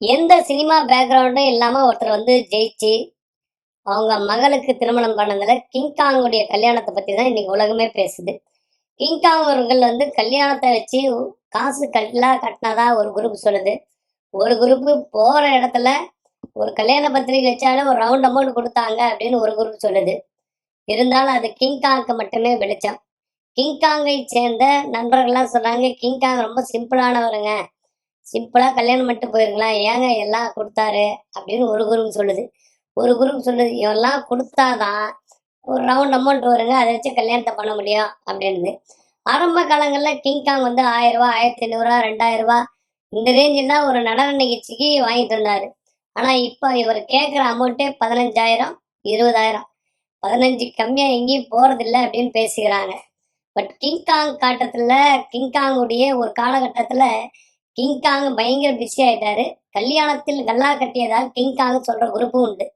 எந்த சினிமா பேக்ரவுண்டும் இல்லாம ஒருத்தர் வந்து ஜெயிச்சு அவங்க மகளுக்கு திருமணம் பண்ணதுல கிங்காங்குடைய கல்யாணத்தை பத்தி தான் இன்னைக்கு உலகமே பேசுது. கிங்காங் அவர்கள் வந்து கல்யாணத்தை வச்சு காசு கல்லா கட்டினதா ஒரு குரூப் சொல்லுது. ஒரு குரூப் போற இடத்துல ஒரு கல்யாண பத்திரிகை வச்சாலும் ஒரு ரவுண்ட் அமௌண்ட் கொடுத்தாங்க அப்படின்னு ஒரு குரூப் சொல்லுது. இருந்தாலும் அது கிங்காங்க்கு மட்டுமே வெளிச்சம். கிங்காங்கை சேர்ந்த நண்பர்கள்லாம் சொன்னாங்க கிங்காங் ரொம்ப சிம்பிளானவருங்க சிம்பிளா கல்யாணம் பண்ணிட்டு போயிருக்கலாம் ஏங்க எல்லாம் கொடுத்தாரு? அப்படின்னு ஒரு குரூப் சொல்லுது. ஒரு குரூப் சொல்லுது இவெல்லாம் கொடுத்தாதான் ஒரு ரவுண்ட் அமௌண்ட் வருங்க. அதை வச்சு கல்யாணத்தை பண்ண முடியும். அப்படின்னு ஆரம்ப காலங்களில் கிங்காங் வந்து ஆயிரம் ரூபா ஆயிரத்தி ஐநூறுரூவா ரெண்டாயிரம் ரூபா இந்த ரேஞ்சில் தான் ஒரு நடன நிகழ்ச்சிக்கு வாங்கிட்டு இருந்தாரு ஆனால் இப்போ இவர் கேட்குற அமௌண்ட்டே பதினஞ்சாயிரம் இருபதாயிரம். பதினஞ்சு கம்மியாக எங்கேயும் போகிறதில்ல அப்படின்னு பேசிக்கிறாங்க. பட் கிங்காங் காட்டத்தில் கிங்காங்குடைய ஒரு காலகட்டத்தில் கிங்காங் பயங்கர பிஸி ஆயிட்டாரு. கல்யாணத்தில் கல்லா கட்டியதால் கிங்காங் சொல்ற குரூப்பும் உண்டு.